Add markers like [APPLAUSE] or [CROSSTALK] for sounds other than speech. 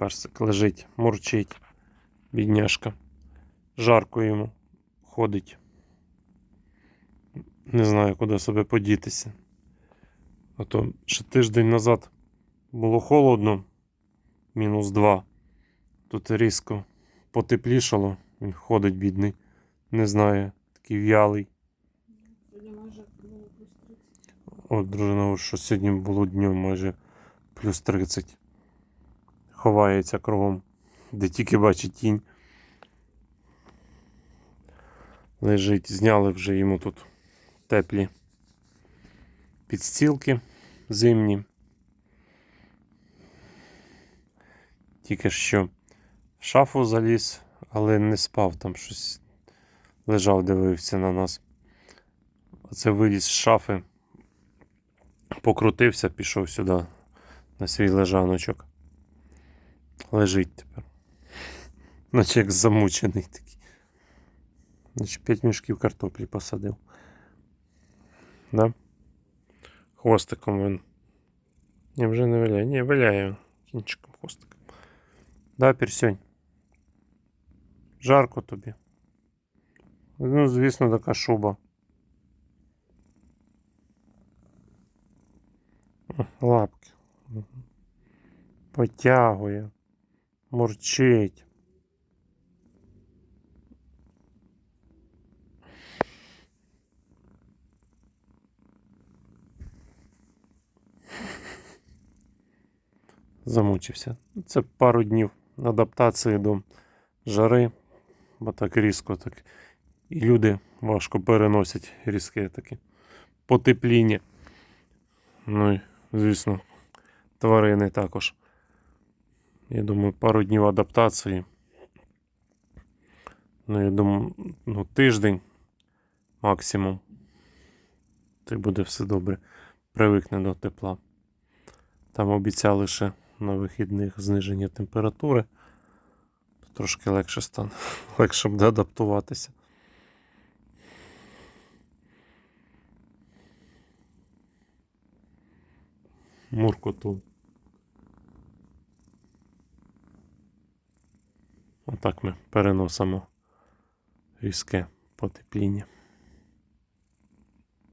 персик лежить, мурчить, бідняшка. Жарко йому ходить. Не знаю, куди себе подітися. А то ще тиждень назад було холодно, мінус 2. Тут різко потеплішало. Він ходить бідний. Не знаю, такий в'ялий. Сьогодні майже було плюс 30. От, дружина, що сьогодні було днем майже плюс 30. Ховається кругом, де тільки бачить тінь. Лежить, зняли вже йому тут теплі підстілки зимні. Тільки що в шафу заліз, але не спав там щось. Лежав, дивився на нас. Оце виліз з шафи покрутився, пішов сюди на свій лежаночок. Лежить тепер. Наче як замучений такий. Наче п'ять мішків картоплі посадив. Да? Хвостиком він. Ні, вже не виляє. Ні, виляє кінчиком хвостиком. Да, Пірсьонь? Жарко тобі. Ну, звісно, така шуба. Лапки. Мгм. Потягує. Мурчить. Замучився. Це пару днів адаптації до жари, бо так різко так. І люди важко переносять різке таке потепління. Ну і, звісно, тварини також. Я думаю, пару днів адаптації. Ну, я думаю, ну, тиждень максимум. Ти буде все добре. Привикне до тепла. Там обіцяли ще на вихідних зниження температури. Трошки легше стане. [LAUGHS] Легше буде адаптуватися. Муркоту. Отак ми переносимо різке потепління.